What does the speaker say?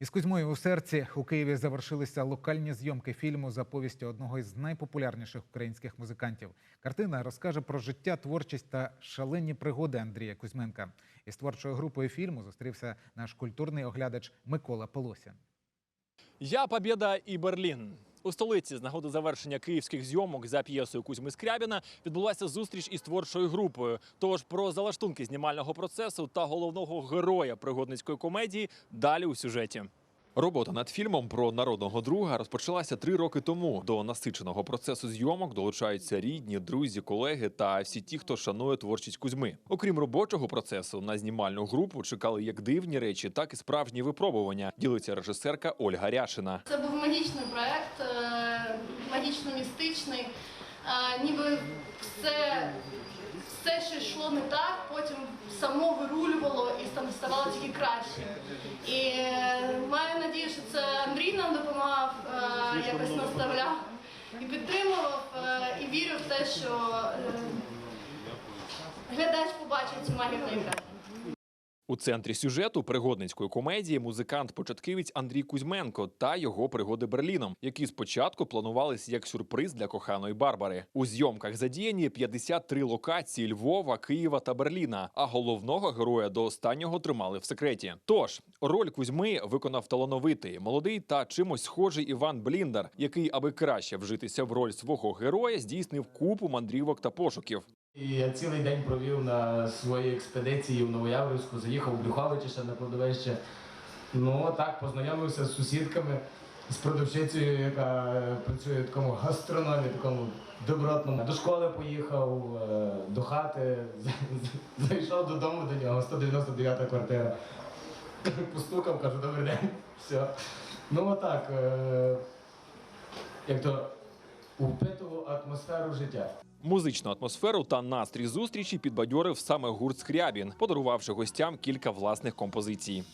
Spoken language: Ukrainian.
Із Кузьмою у серці у Києві завершилися локальні зйомки фільму за повістю одного із найпопулярніших українських музикантів. Картина розкаже про життя, творчість та шалені пригоди Андрія Кузьменка. Із творчою групою фільму зустрівся наш культурний оглядач Микола Полосін. Я Побєда і Берлін. У столиці з нагоди завершення київських зйомок за п'єсою Кузьми Скрябіна відбулася зустріч із творчою групою. Тож про залаштунки знімального процесу та головного героя пригодницької комедії далі у сюжеті. Робота над фільмом про народного друга розпочалася три роки тому. До насиченого процесу зйомок долучаються рідні, друзі, колеги та всі ті, хто шанує творчість Кузьми. Окрім робочого процесу, на знімальну групу чекали як дивні речі, так і справжні випробування. Ділиться режисерка Ольга Ряшина. Це був магічний проект, е, магічно-містичний. Е, Ніби все, все, що йшло не так, потім само вирулювало і ставало тільки краще. І е, якось наставляв і підтримував. е, І вірю в те, що е, глядач побачить цю магію на екрані. У центрі сюжету пригодницької комедії музикант-початківець Андрій Кузьменко та його пригоди Берліном, які спочатку планувалися як сюрприз для коханої Барбари. У зйомках задіяні 53 локації Львова, Києва та Берліна. А головного героя до останнього тримали в секреті. Тож роль Кузьми виконав талановитий, молодий та чимось схожий Іван Бліндар, який, аби краще вжитися в роль свого героя, здійснив купу мандрівок та пошуків. Я цілий день провів на своїй експедиції в Новояврівську, заїхав в Брюховичі ще на кладовище. Ну так, познайомився з сусідками, з продавчицею, яка е, працює в такому гастрономі, такому добротному. До школи поїхав, е, до хати, зайшов додому до нього, 199-та квартира. Постукав, кажу, добрий день. Все. Ну отак. е, Як то впитував атмосферу життя. Музичну атмосферу та настрій зустрічі підбадьорив саме гурт Скрябін, подарувавши гостям кілька власних композицій.